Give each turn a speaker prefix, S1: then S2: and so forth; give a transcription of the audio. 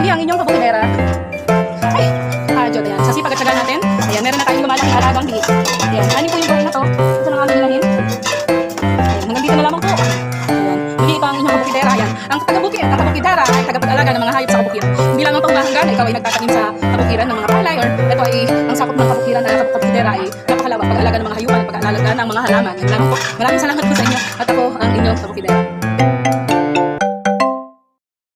S1: muli ang inyong kabukidera. Ay, kadyo, ayan. Sa sipag at syaga natin, ayan, meron na tayong lumalaking alagang biik. Ayan, anin po yung buhay na to. Ito na ang aming ilahin. Ayan, hanggang dito na lamang po. Ayan, muli ito ang inyong kabukidera. Ayan, ang tagabukid, ang kabukidera ay tagapag-alaga ng mga hayop sa kabukid. Hindi lamang panghahanggan na ikaw ay nagtatanim sa kabukiran ng mga palay or ito ay ang sakop ng kabukiran na kabukidera ay napakalawak pag-alaga ng mga hayupan at pag-alaga ng mga halaman. Po. Maraming salamat po sa inyo at ako ang inyong kabukidera.